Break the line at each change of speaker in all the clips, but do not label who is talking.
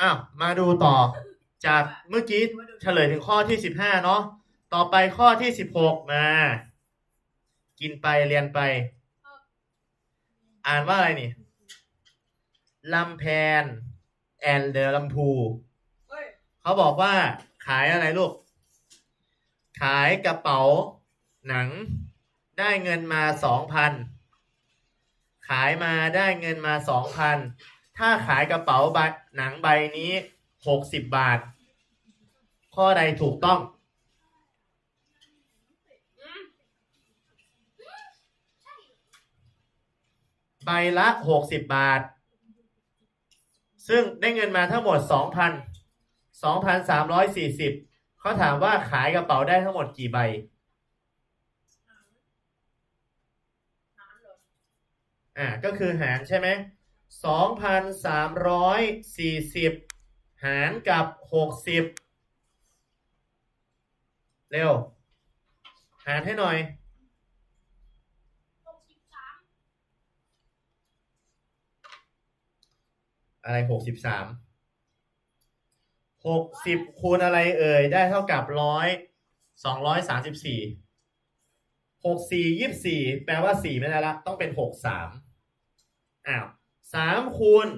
อ้าวมาดูต่อ จากเมื่อกี้เฉลยถึงข้อที่สิบห้าเนาะต่อไปข้อที่สิบหกมา กินไปเรียนไป อ่านว่าอะไรนี่ลำแพนแอนเดอลำพู
เขา
บอกว่าขายอะไรลูก ขายกระเป๋าหนังได้เงินมาสองพันขายมาได้เงินมาสองพัน ถ้าขายกระเป๋าใบหนังใบนี้หกสิบบาท ข้อใดถูกต้อง ใบละหกสิบบาท ซึ่งได้เงินมาทั้งหมดสองพันสองพันสามร้อยสี่สิบเขาถามว่าขายกระเป๋าได้ทั้งหมดกี่ใบ
อ่า
ก็คือหารใช่ไหม สองพันสามร้อยสี่สิบหารกับหกสิบเร็ว หารให้หน่อย
หกสิบสาม
อะไรหกสิบสามหกสิบคูณอะไรเอ่ย ได้เท่ากับร้อยสองร้อยสามสิบสี่หกสี่ยี่สิบสี่แปลว่าสี่ไม่ได้ละ ต้องเป็นหกสามอ้าว สามคูณ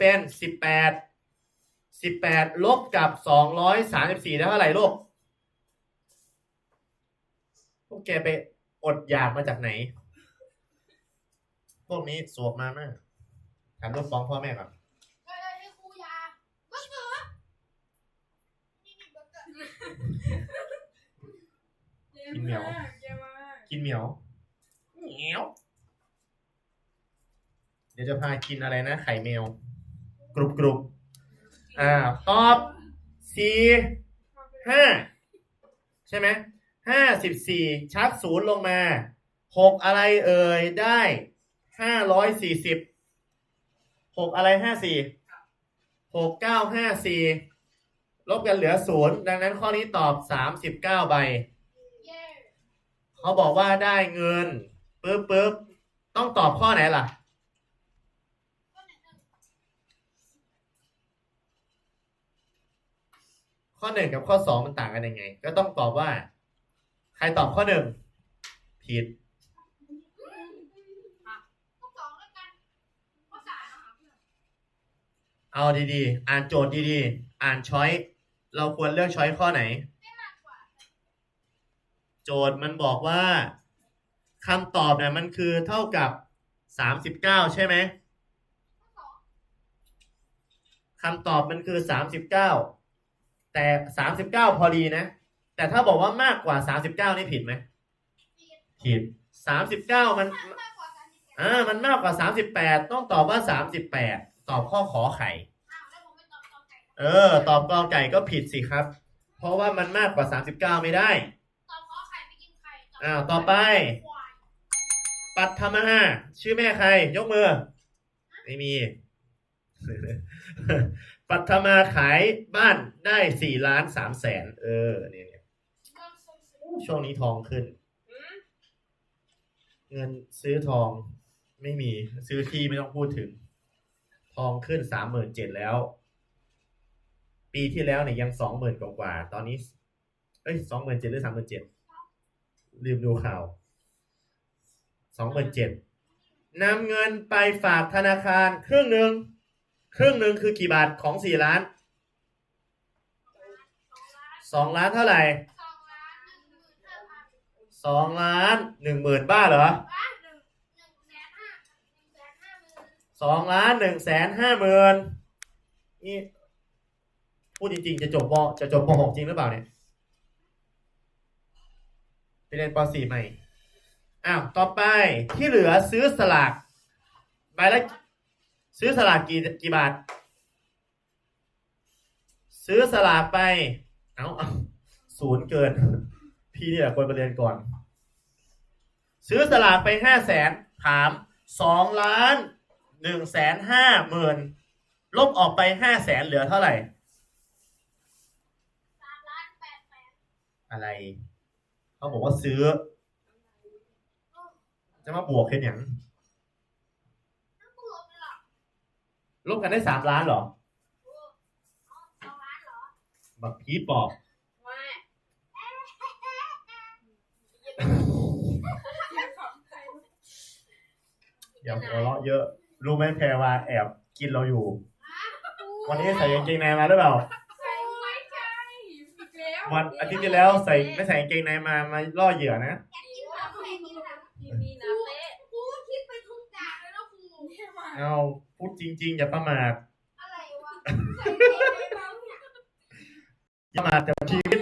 เป็นสิบแปดสิบแปดลบกับสองร้อยสามสิบสี่ได้เท่าไหร่ลูกพวกแกไปอดอยากมาจากไหน พวกนี้สวบมามากถามลูกฟ้องพ่อแม่ก่อน
เฮ้ยเฮ้ยให้ครูยาเบิร์เกอร์นี่นี่เบิร์เกอร์
กินเหมียว
เยี่ยมมาก
กินเหมียวเหมียว เดี๋ยวจะพากินอะไรนะ ไข่แมว กรุบกรุบอ่า ตอบสี่ห้าใช่ไหมห้าสิบสี่ชักศูนย์ลงมาหกอะไรเอ่ยได้ห้าร้อยสี่สิบหกอะไรห้าสี่หกเก้าห้าสี่ลบกันเหลือศูนย์ดังนั้นข้อนี้ตอบสามสิบเก้าใบ
เย้
เขาบอกว่าได้เงินปึ๊บปึ๊บต้องตอบข้อไหนล่ะ
ข้อไหนหนึ่ง
ข้อหนึ่งกับข้อสองมันต่างกันยังไง ก็ต้องตอบว่า ใครตอบข้อหนึ่งผิด
อะข้อสองแล้วกันข้อสามนะคะเพื่อน
เอาดีๆ อ่านโจทย์ดีๆ อ่านช้อยเราควรเลือกช้อยข้อไหน
ไม่มากกว่า
โจทย์มันบอกว่าคำตอบเนี่ยมันคือเท่ากับสามสิบเก้าใช่ไหม
ข้อสอง
คำตอบมันคือสามสิบเก้า แต่สามสิบเก้าพอดีนะ แต่ถ้าบอกว่ามากกว่าสามสิบเก้านี่ผิดไหม
ผิด
ผิดสามสิบเก้ามัน
มากกว่าสามสิบแปด
อ่ามันมากกว่าสามสิบแปดต้องตอบว่าสามสิบแปดตอบข้อขอไข่
อ้าวแล้วผมไปตอบตอบไก่
เออ ตอบกอไก่ก็ผิดสิครับ เพราะว่ามันมากกว่าสามสิบเก้าไม่ได้
ตอบขอไข่ไม่กินไข่ตบ
อ้าวต่อไป
ควาย
ปัทมาชื่อแม่ใคร ยกมือ ไม่มี ปัทมาขายบ้านได้สี่ล้านสามแสนเออเนี่ยเนี่ยช่วงนี้ทองขึ้น เงินซื้อทองไม่มีซื้อที่ไม่ต้องพูดถึง ทองขึ้นสามหมื่นเจ็ดแล้ว ปีที่แล้วเนี่ยยังสองหมื่นกว่าตอนนี้ เอ้ยสองหมื่นเจ็ดหรือสามหมื่นเจ็ดลืมดูข่าวสองหมื่นเจ็ดนำเงินไปฝากธนาคารครึ่งหนึ่ง ครึ่งหนึ่งคือกี่บาทของสี่ล้าน
สองล้าน
เท่าไหร่
สองล้านหนึ่งหมื่นห้าพัน
สองล้านหนึ่งหมื่นบ้าเหรอ
ส
องล้านหนึ่งแสนห้าหมื่นนี่พูดจริงๆ จะจบมจะจบมหกจริงหรือเปล่าเนี่ยไปเรียนปสี่ใหม่อ้าวต่อไปที่เหลือซื้อสลากใบละ ซื้อสลากกี่กี่บาท ซื้อสลากไป เอาเอาศูนย์เกิน พี่นี่แหละควรไปเรียนก่อน ซื้อสลากไปห้าแสนถามสองล้านหนึ่งแสนห้าหมื่นลบออกไปห้าแสนเหลือเท่าไหร่
สามล้านแปดแสน
อะไร เขาบอกว่าซื้อ จะมาบวกแค่อย่าง
ทั้งบวกเลยเหรอ
ลบกันได้สามล้านเหรอ
ใบั
กผีปอบ
ว่า
อย่าหัวเราะเยอะ รู้ไหมแพรว่าแอบกินเราอยู่ วันนี้ใส่กางเกงในมาหรือเปล่า
ใส่ไม่ใช่อีกแล้ว
วันอาทิตย์ที่แล้วใส่ไม่ใส่กางเกงในมามาล่อเหยื่อนะ
กินน้ำแข็งกินน้ำ
มีมีน้ำเต้
ครูก็คิดไปทุกอย่า งเลยนะครู
เอาพูดจริง ๆ อย่าประมาท
อะไรวะใส่เพลงไปบ้างเนี่ย
อย่าประมาทแต่ชีวิต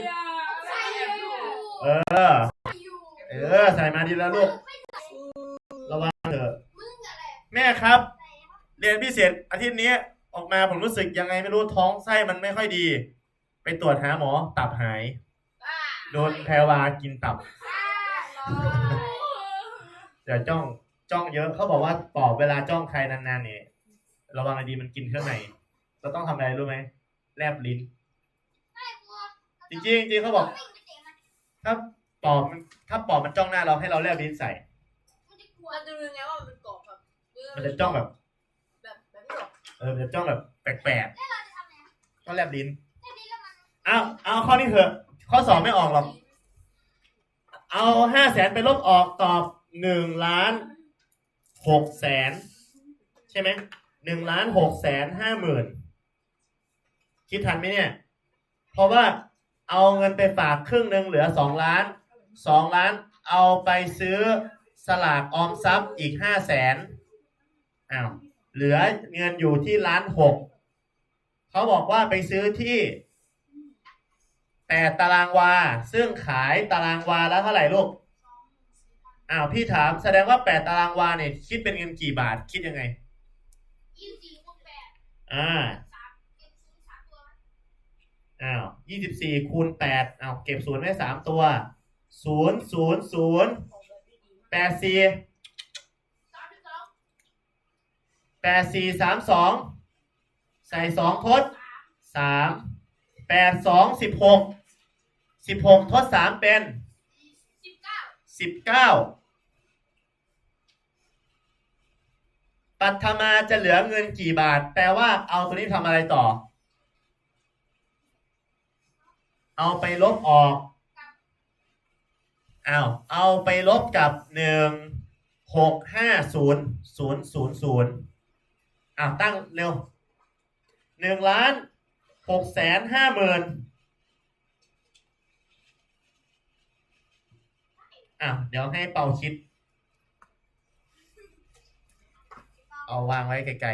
ใส่อยู่
เออ
ใส่อยู่
เออ ใส่มาดีแล้วลูก ระวังเถอะ
มึงอะไร
แม่ครับเรียนพิเศษอาทิตย์นี้ออกมาผมรู้สึกยังไงไม่รู้ท้องไส้มันไม่ค่อยดี ไปตรวจหาหมอตับหาย
บ้า
โดนแพรวากินตับ
บ้า
อย่าจ้องจ้องเยอะเขาบอกว่าปอบเวลาจ้องใครนานๆเนี่ย ระวังให้ดีมันกินเครื่องในเราต้องทำอะไรรู้ไหมแลบลิ้น จริงๆจริงๆเขาบอก ถ้าปอบมันถ้าปอบมันจ้องหน้าเราให้เราแลบลิ้นใส่
มันจะกลัว
มันจะรู้ไงว่ามันเป็นกรอบครับ
มันจะจ้องแบบ
แบบแบบนี้หรอ
เออมันจะจ้องแบบแปลก
เราจะทำไง
ๆก็แลบลิ้น
แค่นี้แล้วมัน
เอาเอาข้อนี้เถอะ ข้อสอบไม่ออกหรอก เอาห้าแสนไปลบออกตอบหนึ่งล้านหกแสนใช่ไหม หนึ่งล้านหกแสนห้าหมื่นคิดทันไหมเนี่ย เพราะว่าเอาเงินไปฝากครึ่งหนึ่งเหลือสองล้านสองล้านเอาไปซื้อสลากออมทรัพย์อีกห้าแสนอ้าวเหลือเงินอยู่ที่ล้านหกเขาบอกว่าไปซื้อที่แปดตารางวา ซึ่งขายตารางวาแล้วเท่าไหร่ลูกอ้าวพี่ถามแสดงว่าแปดตารางวาเนี่ยคิดเป็นเงินกี่บาทคิดยังไง
ยี่สิบสี่คูณแปด
อ่า
สามเก็บศูนย์สามตัว
อ้าวยี่สิบสี่คูณแปดอ้าวเก็บศูนย์ไว้สามตัว ศูนย์ศูนย์ศูนย์
ของแบบดี
แปดสี่
สามสิบสอง
แปดสี่สามสองใส่สองทดสามแปดสองสิบหกสิบหกทดสามเป็น
สิบเก้า
สิบเก้า ปัทมาจะเหลือเงินกี่บาท แปลว่าเอาตัวนี้ทำอะไรต่อ เอาไปลบออกอ้าวเอาไปลบกับหนึ่งหกห้าศูนย์ศูนย์ศูนย์ศูนย์อ้าวตั้งเร็วหนึ่งล้านหกแสนห้าหมื่นอ้าวเดี๋ยวให้เป่าคิด เอาวางไว้ไกล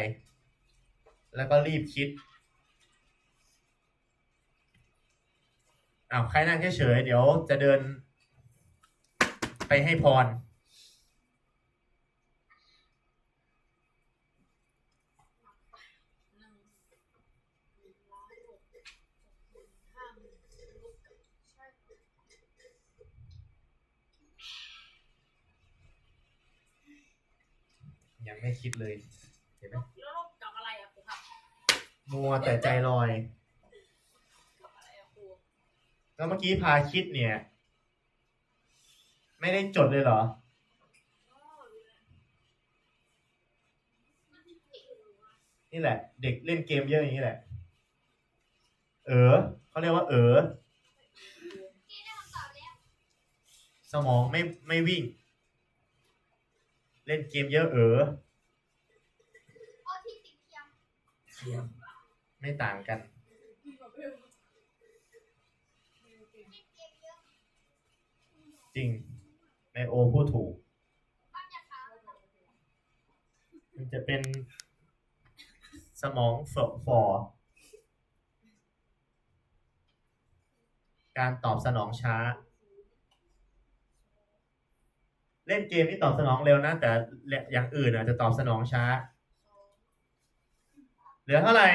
ๆ แล้วก็รีบคิดอ้าวใครนั่งเฉยๆเดี๋ยวจะเดิน ไปให้พร
หนึ่งหนึ่งล้านหกหมื่นห้าหมื่นลบกับใช่
ยังไม่คิดเลย เห็นไหม
แล้วลบกับอะไรอะครูครับ
มัวแต่ใจลอย
กับอะไรอะครู
ก็เมื่อกี้พาคิดเนี่ย ไม่ได้จดเลยเหรอ
อ๋อรู้แล้ว
นี่แหละ เด็กเล่นเกมเยอะอย่างนี้แหละ เออเขาเรียกว่า เออ
เกณฑ์ได้คำตอบแล้ว
สมองไม่ไม่วิ่ง เล่นเกมเยอะเออ
ออทิสติกเทียม
ไม่ต่างกัน
เล่นเกมเยอะ
จริงไอโอพูดถูก
บ้านยาขาว
มันจะเป็นสมองฝฟอการตอบสนองช้า เล่นเกมที่ตอบสนองเร็วนะ แต่อย่างอื่นอาจจะตอบสนองช้า เหลือเท่าไหร่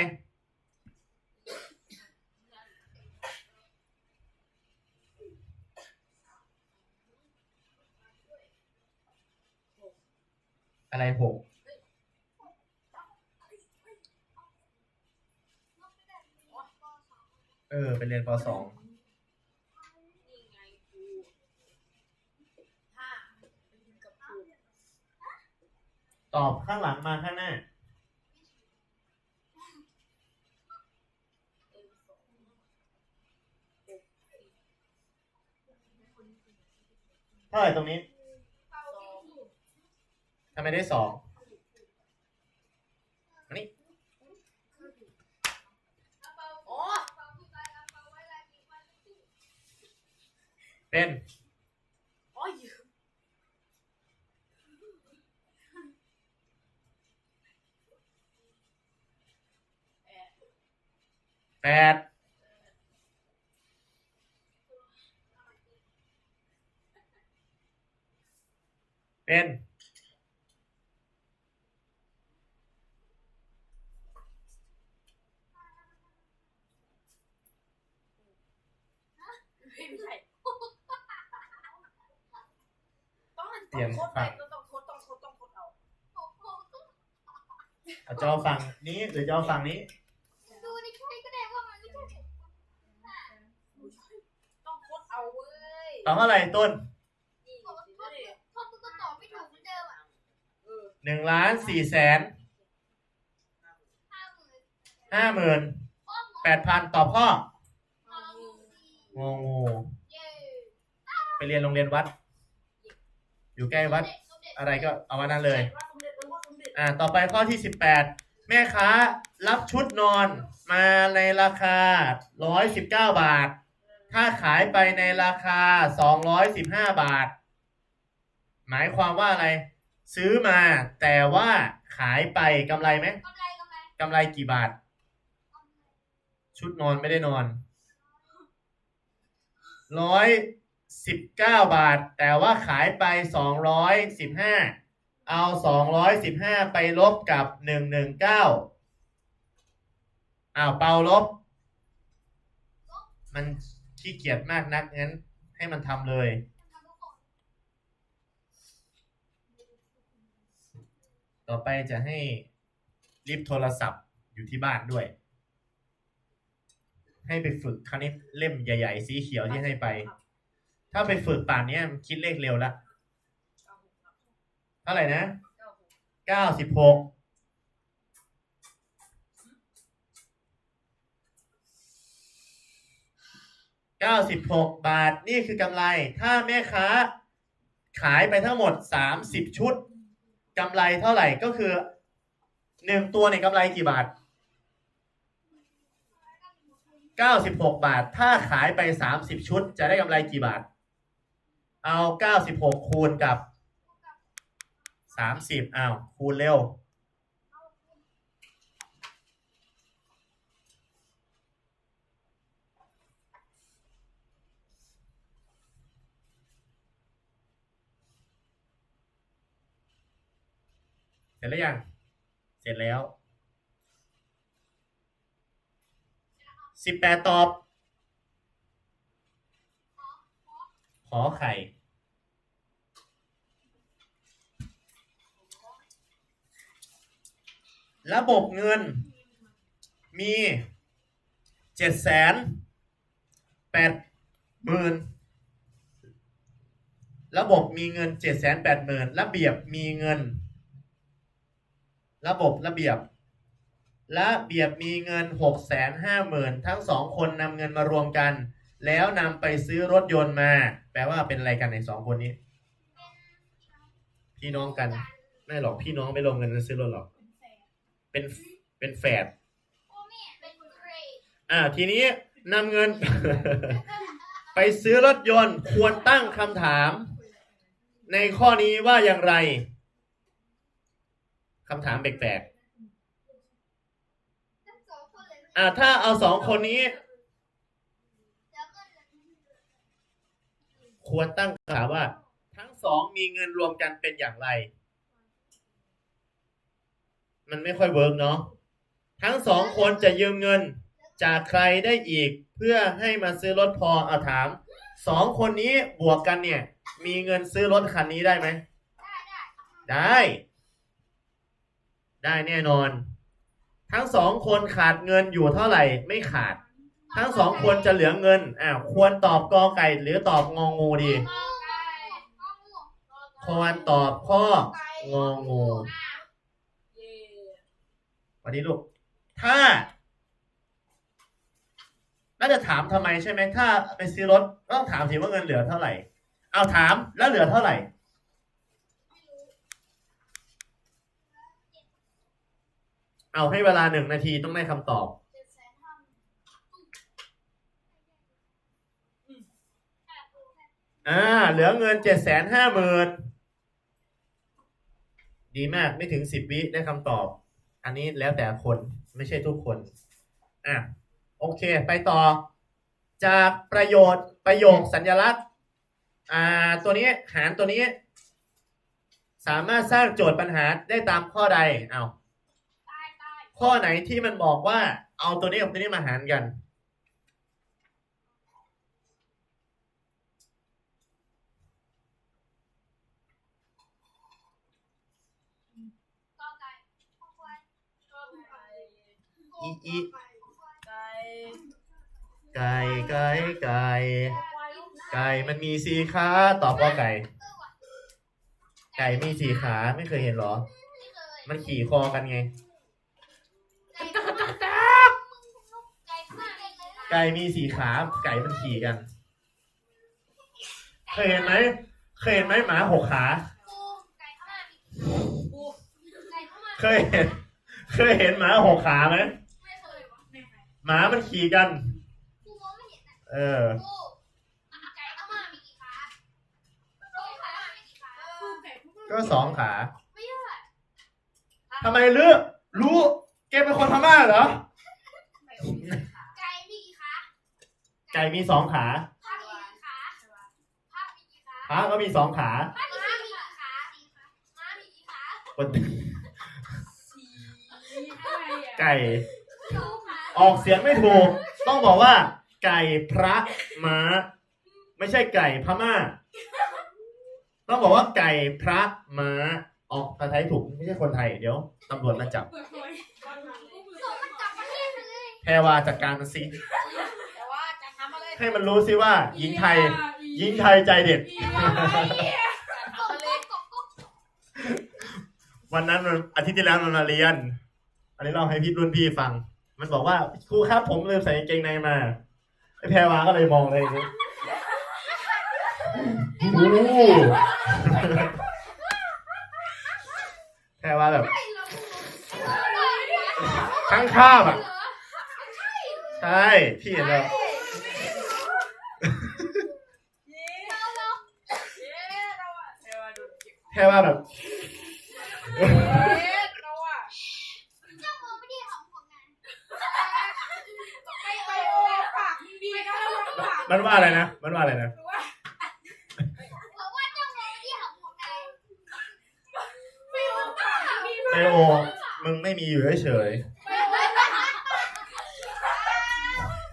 อะไรหกเออ ไปเรียนปสอง ตอบข้างหลังมาข้างหน้า
เท่า
ไหร่ตรงนี้
ทำ
ไมได้สองอันนี้
เป็น
แปดเป็น
ไม่ใช่ต้อง
เปลี่ยน
โคตรไป
ฝั่ง
ต้องโคตรต้องโคตรต้องโคตรเอา
โอ้โห
เอาจอฝั่งนี้หรือจอฝั่งนี้
ก็
ตอ
บไม่
ถูกเหมือน
หนึ่งล้านสี่แสน
ห้าหมื่น
แปดพันตอบข้อ
ห้าหมื่น
งองู
เไป
เรียนโรงเรียนวัด อยู่ใกล้วัด อะไรก็เอาวันนั้นเลย อ่า ต่อไปข้อที่สิบแปดแม่ค้ารับชุดนอนมาในราคาร้อยสิบเก้าบาท ถ้าขายไปในราคาสองร้อยสิบห้าบาท หมายความว่าอะไร ซื้อมาแต่ว่าขายไปกำไรไหม
กำไรกำไร
กำไรกี่บาท ชุดนอนไม่ได้นอน ร้อยสิบเก้าบาท แต่ว่าขายไปสองร้อยสิบห้าเอาสองร้อยสิบห้าไปลบกับหนึ่งหนึ่งเก้าอ้าวเปาลบ มัน ขี้เกียจมากนักงั้นให้มันทำเลย
ทำทุกคน
ต่อไปจะให้รีบโทรศัพท์อยู่ที่บ้านด้วย ให้ไปฝึกคณิตเล่มใหญ่ ๆ สีเขียวที่ให้ไป ถ้าไปฝึกป่านเนี้ยมันคิดเลขเร็วละเท่าไหร่นะเก้าสิบหก เก้าสิบหกบาทนี่คือกำไร ถ้าแม่ค้าขายไปทั้งหมดสามสิบชุดกำไรเท่าไหร่ก็คือหนึ่งตัวในยกำไรกี่บาทเก้าสิบหกบาท ถ้าขายไปสามสิบชุด จะได้กำไรกี่บาท เอาเก้าสิบหกคูณกับสามสิบอ้าวคูณเร็ว ร็จแล้วยัง เสร็จแล้วสิบแปดตอบ ขอไข่ ระบบเงิน มีเจ็ดแสนแปดหมื่นระบบมีเงินเจ็ดแสนแปดหมื่นระเบียบมีเงิน ระบบระเบียบ ระเบียบมีเงินหกแสนห้าหมื่นทั้งสองคนนำเงินมารวมกัน แล้วนำไปซื้อรถยนต์มา แปลว่าเป็นอะไรกันในสองคนนี้ พี่น้องกัน ไม่หรอกพี่น้องไม่รวมเงินซื้อรถหรอก เป็นเป็นแฝด
โอ้แม่เป็นเกรด
อ่าทีนี้นำเงิน ไปซื้อรถยนต์ควรตั้งคำถาม ในข้อนี้ว่าอย่างไร คำถามแปลก
ทั้งสองคนเลย
ๆอ่าถ้าเอาสองคนนี้
แล้วก็
ควรตั้งคำถามว่า ทั้งสองมีเงินรวมกันเป็นอย่างไร มันไม่ค่อยเวิร์กเนาะทั้งสองคนจะยืมเงินจากใครได้อีกเพื่อให้มาซื้อรถพอเอาถามสองคนนี้บวกกันเนี่ย มีเงินซื้อรถคันนี้ได้ไหม
ได้
ได้ ได้แน่นอน ทั้งสองคนขาดเงินอยู่เท่าไหร่ไม่ขาด ทั้งสองคนจะเหลือเงินอ่าควรตอบกอไก่หรือตอบงองูดี ควรตอบข้ององูวันนี้ลูก ถ้า น่าจะถามทำไมใช่ไหมถ้าไปซื้อรถต้องถามสิว่าเงินเหลือเท่าไหร่ เอาถามแล้วเหลือเท่าไหร่ เอาให้เวลาหนึ่งนาทีต้องได้คำตอบ อ่า เหลือเงินเจ็ดแสนห้าหมื่นดีมากไม่ถึงสิบวิได้คำตอบ อันนี้แล้วแต่คนไม่ใช่ทุกคน อะ โอเค ไปต่อ จากประโยชน์ประโยคสัญลักษณ์ อ่า ตัวนี้หารตัวนี้ สามารถสร้างโจทย์ปัญหาได้ตามข้อใด เอา
ตา
ข้อไหนที่มันบอกว่า เอาตัวนี้กับตัวนี้มาหารกัน
กอไก่ขอควาย
อีอี
ไก่
ไก่ไก่ไก่มันมีสี่ขาตอบว่าไก่ ไก่มีสี่ขาไม่เคยเห็นหรอ
มั
นขี่คอกันไง
ไก่ตกตกตกไก่มากเลย
ไก่มีสี่ขา ไก่มันขี่กัน เคยเห็นไหม เคยเห็นไหมหมาหกขา
ปูไก่พม่ามี
ปู
ไก่พม่า
เคยเห็น เคยเห็นหมาหกขาไหม
ไม่เคยวะไม่เคย
หมามันขี่กัน
ปูมองไม่เห็นนะ
เออ
ปูไก่พม่ามีกี่ขาปูไก่พม่ามีกี่ขาปูไก่พม่า
ก็สองขา
ไม่เยอะ
ทำไมเลือกรู้แกเป็นคนพม่าเหรอ
ไก่โอมีสี่ขา
ไก่มีกี่ขา
ไก่มีสองขา
ผ้ามีกี่ขาผ้ามีกี่ขา
พระก็มีสองขา
ผ้ามีกี่ขาม้ามีกี่ขา
คน
สี่อะไรอะ
ไก่
สองขา
ออกเสียงไม่ถูก ต้องบอกว่า ไก่พระม้า ไม่ใช่ไก่พม่า ต้องบอกว่าไก่พระม้า ออกภาษาไทยถูกไม่ใช่คนไทยเดี๋ยวตำรวจมาจับ
ส่งมันกลับประเทศไปเลย
แพรวาจัดการมันสิ
แต่ว่าจะทำอะไร
ให้มันรู้สิว่าหญิงไทย หญิงไทยใจเด็ด
จะ
ก
ทำอะไร
บกบกบ
วันนั้นมันอาทิตย์ที่แล้วมันมาเรียน อันนี้เราให้พี่รุ่นพี่ฟัง มันบอกว่าครูครับผมลืมใส่กางเกงในมาไอ้แพรวาก็เลยมองเลยอย่างนี้โอ้โหแพรวาแบบ
ใช่เหรอ
ข้างคาบอะ ใช่ พี่เห็นแล้ว
เย้เราเย้เราอะเดี๋ยวมาดูเก็บ
แพรวาแบบ
เย้เราอะ
เจ้ามือไม่ได้ทำผลงาน
ไปไปโอ้ปากมึงดีนะระวังปาก
มันว่าอะไรนะ มันว่าอะไรนะ
หรือว่า
บอกว่าเจ้ามือไม่ได้ทำผลงาน
ไปโอ้ปากมึงดี
ไบ
มาก
โอ มึงไม่มีอยู่เฉย
ไปโอ้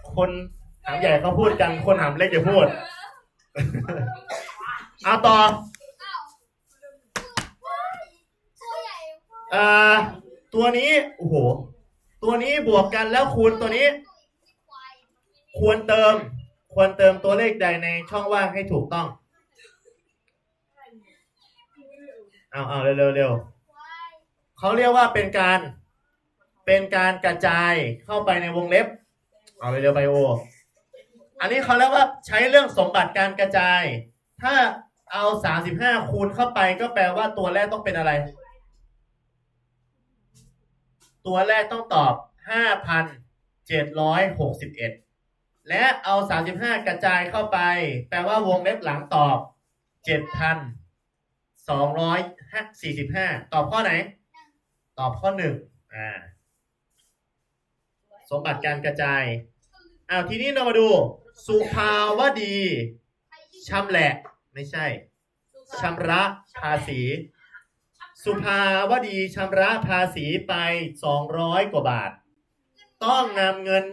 ๆคนหามใหญ่เขาพูดกัน คนหามเล็กอย่าพูด เอาต่อ
อ้าวตัวใหญ่
เอ่อตัวนี้โอ้โหตัวนี้บวกกันแล้วคูณตัวนี้
คว
รเติม ควรเติมตัวเลขใดในช่องว่างให้ถูกต้องเอาเอาเร็วเร็วเรวเขาเรียกว่าเป็นการเป็นการกระจายเข้าไปในวงเล็บ เอาเร็วๆไบโออันนี้เขาเรียกว่าใช้เรื่องสมบัติการกระจาย ถ้าเอาสามสิบห้าคูณเข้าไปก็แปลว่าตัวแรกต้องเป็นอะไร ตัวแรกต้องตอบห้าพันเจ็ดร้อยหกสิบเอ็ดและเอาสามสิบห้ากระจายเข้าไป แปลว่าวงเล็บหลังตอบเจ็ดพันสองร้อยสี่สิบห้าตอบข้อไหน ตอบข้อหนึ่งอ่าสมบัติการกระจายอ้าวทีนี้เรามาดู สุภาวดีชำแหละ ไม่ใช่ชำระภาษี สุภาวดีชำระภาษีไป 200 กว่าบาท ต้องนำเงิน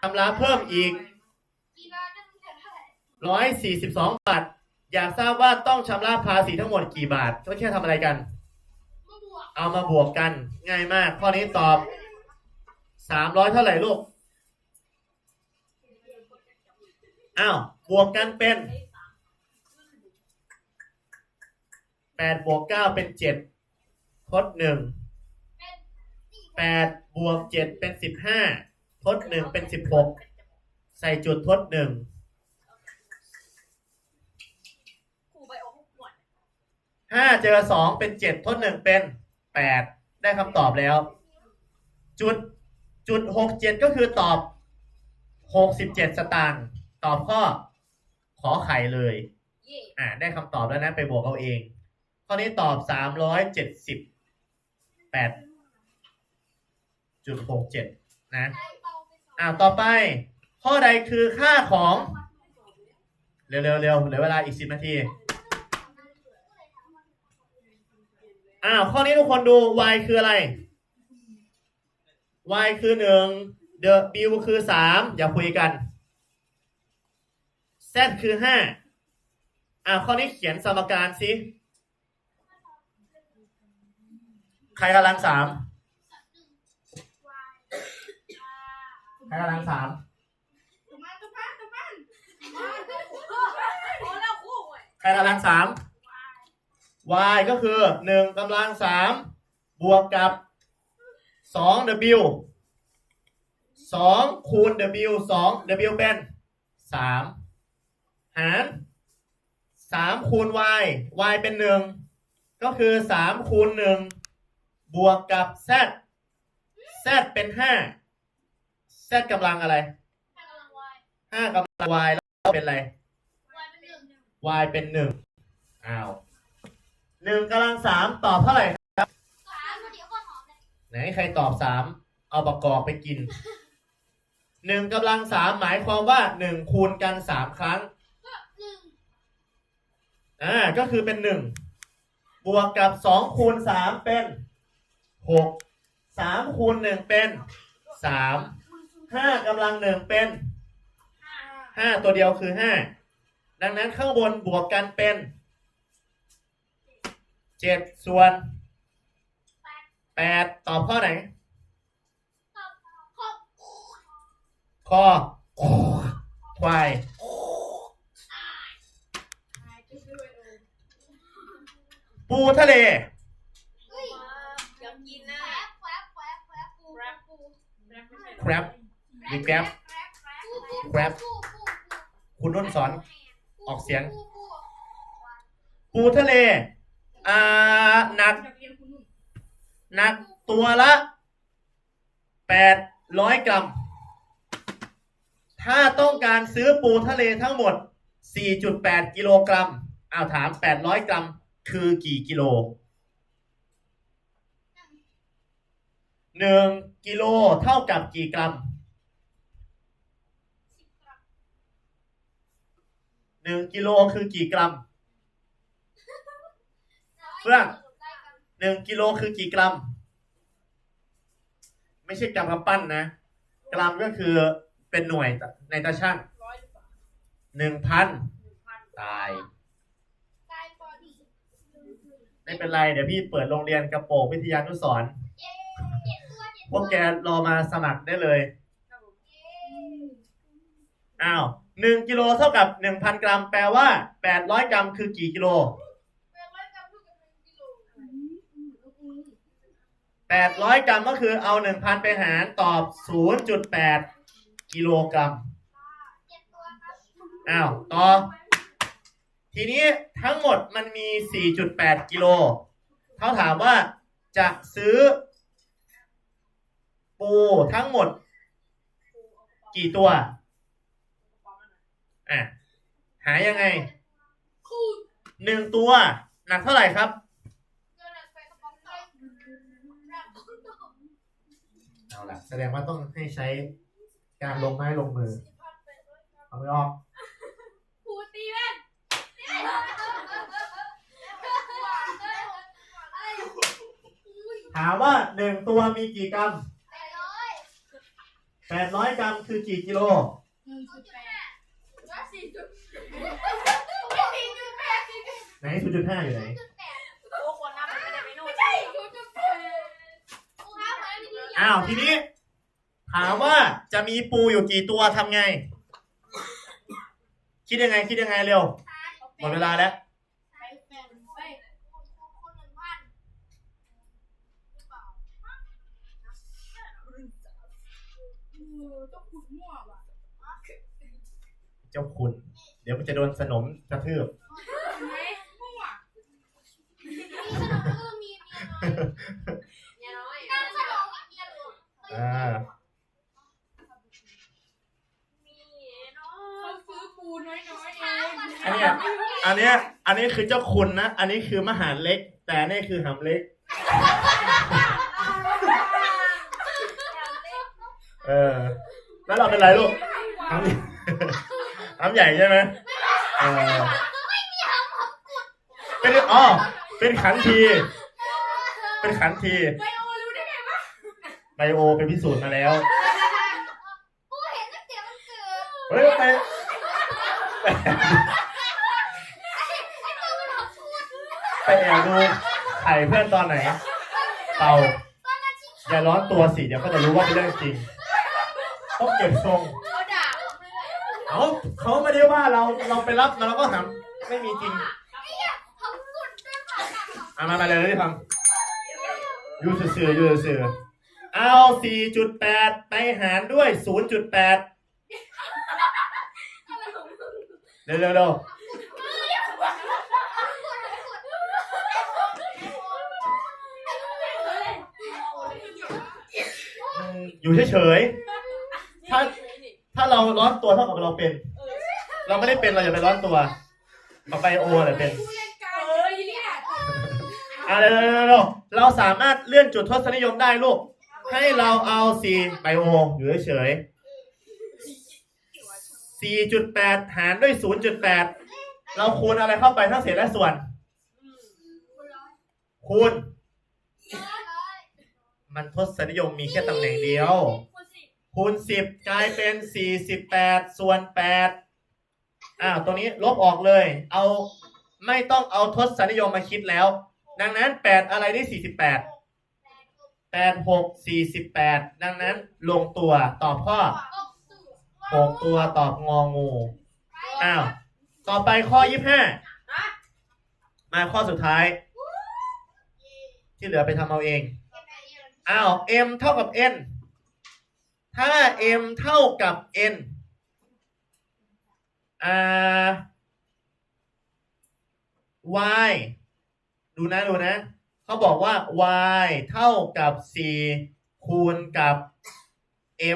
ชำระเพิ่มอีก
กี่บาทจะมึงเท่าไหร่
142 บาท อยากทราบว่าต้องชำระภาษีทั้งหมดกี่บาทก็แค่ทำอะไรกัน เอามาบวกกัน ง่ายมาก ข้อนี้ตอบ 300 เท่าไหร่ลูก อ้าว บวกกันเป็น8บวก9เป็น 7 ทด1
เป็น
8บวก7เป็น15ทด1เป็น16ใส่จุดทด1
กู
ห้าเจอสองเป็นเจ็ดทดหนึ่งเป็นแปดได้คำตอบแล้ว จุดจุดหกเจ็ดก็คือตอบหกสิบเจ็ดสตางค์ตอบข้อ ขอไข่เลย
เย่
อ่าได้คำตอบแล้วนะไปบวกเอาเองข้อนี้ตอบสามร้อยเจ็ดสิบ แปดจุดหกเจ็ดนะอ่าต่อไป ข้อใดคือค่าของ เร็วเร็วเร็วเหลือเวลาอีกสิบนาทีอ้าวข้อนี้ทุกคนดู y คืออะไร y คือหนึ่ง the b คือสามอย่าคุยกัน z คือห้าอ่าข้อนี้เขียนสมการสิ ใครกำลังสามใครกำลังสาม
ตุ้มันตุ้มันตุ้มันพอแล้วคู่
ใครกำลังสาม y ก็คือหนึ่งกำลังสามบวกกับสอง w สองคูณ w สอง w เป็นสามหารสามคูณ y y เป็นหนึ่งก็คือสามคูณหนึ่ง บวกกับ z z เป็นห้า z กำลังอะไรห้ากำลัง y แล้วเป็นอะไร y เป็นหนึ่งอ้าวหนึ่งกำลังสามตอบเท่าไหร่ไหนใครตอบสามเอาประกอบไปกินหนึ่งกำลังสามหมายความว่าหนึ่งคูณกันสามครั้งอ่าก็คือเป็นหนึ่งบวกกับสองคูณสามเป็น หกสามคูณหนึ่งเป็นสามห้ากำลังหนึ่งเป็นห้าตัวเดียวคือห้าดังนั้นข้างบนบวกกันเป็นเจ็ดส่วนแปดตอบข้อไหน ข้อควายปูทะเล
อยากกินนะแรปปู แรปไม่ใช่
ครับแกร็บ Grab คุณนุ่นสอนออกเสียง ปูทะเล อ่า หนัก หนักตัวละแปดร้อยกรัม ถ้าต้องการซื้อปูทะเลทั้งหมด 4.8 กิโลกรัม อ้าวถาม 800 กรัม คือกี่กิโล หนึ่งกิโลเท่ากับกี่กรัมหนึ่งกิโลคือกี่กรัมเฟื่องหนึ่งกิโลคือกี่กรัม ไม่ใช่กรัมกำปั้นนะ กรัมก็คือเป็นหน่วยในตาช่าง
ห
นึ่งพัน
หนึ่งพัน
ตาย ไม่เป็นไร เดี๋ยวพี่เปิดโรงเรียนกระโปรงวิทยานุสรณ์ พวกแกรอมาสมัครได้เลย
ครับผม
อ้าวหนึ่งกิโลเท่ากับหนึ่งพันกรัม แปลว่าแปดร้อยกรัมคือกี่กิโลแปดร้อยกรัมก็คือเอาหนึ่งพันไปหารตอบศูนย์จุดแปดกิโลกรัมอ้าวต่อ ทีนี้ทั้งหมดมันมี 4.8 กิโลเขาถามว่าจะซื้อ ปูทั้งหมด กี่ตัว อะ หายังไงหนึ่งตัว หนักเท่าไหร่ครับ เอาล่ะ แสดงว่าต้องให้ใช้การลงไม้ลงมือ เอาไม่ออก
พูดตีแม่น
ถามว่าหนึ่งตัวมีกี่กรัม แปดร้อยกรัมคือกี่กิโล
หนึ่งจุดแปด
สี่จุดสี่จุดแปดสี่จุด
ไหนศูนย์จุดห้าอยู่ไหน
โอ้คนนับมันไม่ได้ไม่นู่น
ใช่ศูนย์จุดแปดกูห้าเหมือนที่
อ้าวทีนี้ ถามว่าจะมีปูอยู่กี่ตัวทำไง คิดยังไง คิดยังไงเร็วหมดเวลาแล้ว
ใช้แฟนไป
คนหนึ่งพัน
เออต้องขุดมั่วว่ะ
เจ้าคุณ เดี๋ยวมันจะโดนสนมกระทืบ
ไหนมั่ว
สนองก็มีเมียน้อย
เมียน้อย
นางสนองเมียหลวง
อ่า
เมียน้อ
เขา
ย
ซื้อปูน้อยๆเอ
ช้าง
ง
มัน
อันเนี้ยอันเนี้ยอันนี้คือเจ้าคุณนะ อันนี้คือมหาเล็ก แต่นี่คือหำเล็ก เออ แล้วเราเป็นไรลูกหำ หำใหญ่ใช่ไหมเออเป็นอ๋อเป็นขันที เป็นขันที
ไบโอรู้ได้ไงวะ
ไบโอเป็นพิสูจน์มาแล้ว
กูเห็นตั้งแต่มันเกิด
เฮ้ยไป
ไอ้ตัวมันทำพูด
ไปแอบดูไข่เพื่อนตอนไหน เป่า
ตอนนั้นชิง
อย่าร้อนตัวสิเดี๋ยวก็จะรู้ว่าเป็นเรื่องจริงต้องเก็บทรง
เขาเขา
ไม่ได้ว่าเราเราไปรับมาแล้วก็หำไม่มีจริง
ทำพูดด้วยปาก
เอามามาเลยที่ฟังยูสื่อๆยูสื่อๆเอา 4.8 ไปหารด้วย 0.8เร็วๆเร็วอืมอยู่เฉยๆถ้า ถ้าเราร้อนตัวเท่ากับเราเป็น เราไม่ได้เป็นเราอย่าไปร้อนตัวต่อไปโออะไรเป็น
เออยี่เนี่ย
อ่าเร็วๆๆๆเราสามารถเลื่อนจุดทศนิยมได้ลูก ให้เราเอา4ไบโออยู่เฉยๆ4.8หารด้วย0.8เราคูณอะไรเข้าไปทั้งเศษและส่วน คูณ มันทศนิยมมีแค่ตำแหน่งเดียว คูณ10กลายเป็น48ส่วน8อ้าวตรงนี้ลบออกเลย เอาไม่ต้องเอาทศนิยมมาคิดแล้ว ดังนั้น8อะไรได้48 8 6 48ดังนั้นลงตัวตอบข้อ6ตัวตอบงองูอ้าวต่อไปข้อ25มาข้อสุดท้าย ที่เหลือไปทำเอาเองอ้าว m เท่ากับ n ถ้า m เท่ากับ n อ่า y ดูนะดูนะ เขาบอกว่า y เท่ากับ 4 คูณกับ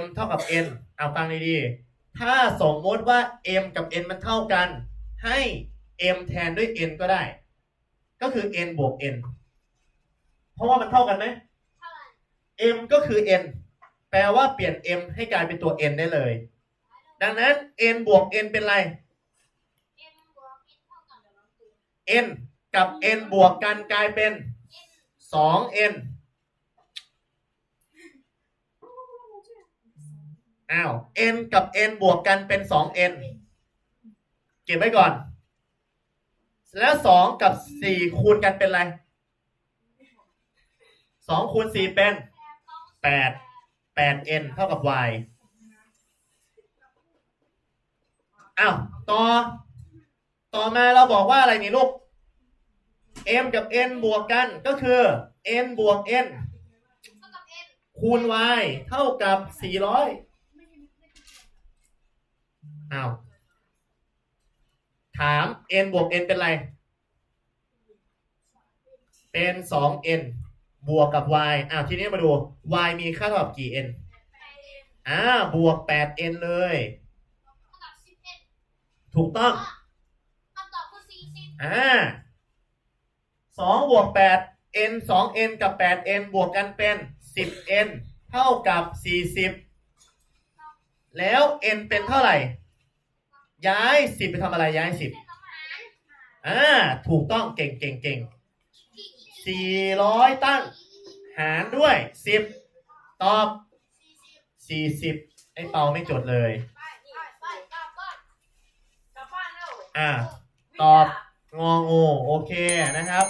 m เท่ากับ n เอาฟังดีๆ ถ้าสมมติว่า m กับ n มันเท่ากัน ให้ m แทนด้วย n ก็ได้ ก็คือ n บวก n เพราะว่ามันเท่ากันไหม m ก็คือ n แปลว่าเปลี่ยน m ให้กลายเป็นตัว n ได้เลย ดังนั้น n บวก n เป็นไร n กับ n บวกกันกลายเป็น 2n อ้าว n กับ n บวกกันเป็น 2n เก็บไว้ก่อน แล้ว 2 กับ 4 คูณกันเป็นไร 2 คูณ 4 เป็น 8 8n เท่ากับ y อ้าวต่อ ต่อมาเราบอกว่าอะไรนี่ลูก m กับ n บวกกันก็คือ n บวก n คูณ y เท่ากับ 400อ้าวถาม n บวก n เป็นไร เป็น 2n บวกกับ y อ้าวทีนี้มาดู y มีค่าเท่ากับกี่ n อ่าบวก 8n เลย ถูกต้อง
คำตอบคือสี่สิบ
อ่าสองบวกแปด n สอง n กับแปด n บวกกันเป็นสิบ n เท่ากับสี่สิบแล้ว n เป็นเท่าไหร่ ย้ายสิบไปทำอะไรย้ายสิบ
เป็นประมาณ
อ่าถูกต้องเก่งเก่งเก่ง สี่ร้อยตั้ง หารด้วยสิบตอบสี่สิบไอ้เปาไม่จดเลย อ่าตอบงองูโอเคนะครับ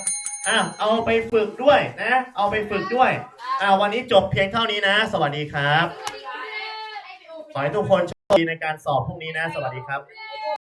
อะเอาไปฝึกด้วยนะ เอาไปฝึกด้วยอ่าวันนี้จบเพียงเท่านี้นะ สวัสดีครับ ขอให้ทุกคนโชคดีในการสอบพรุ่งนี้นะ สวัสดีครับ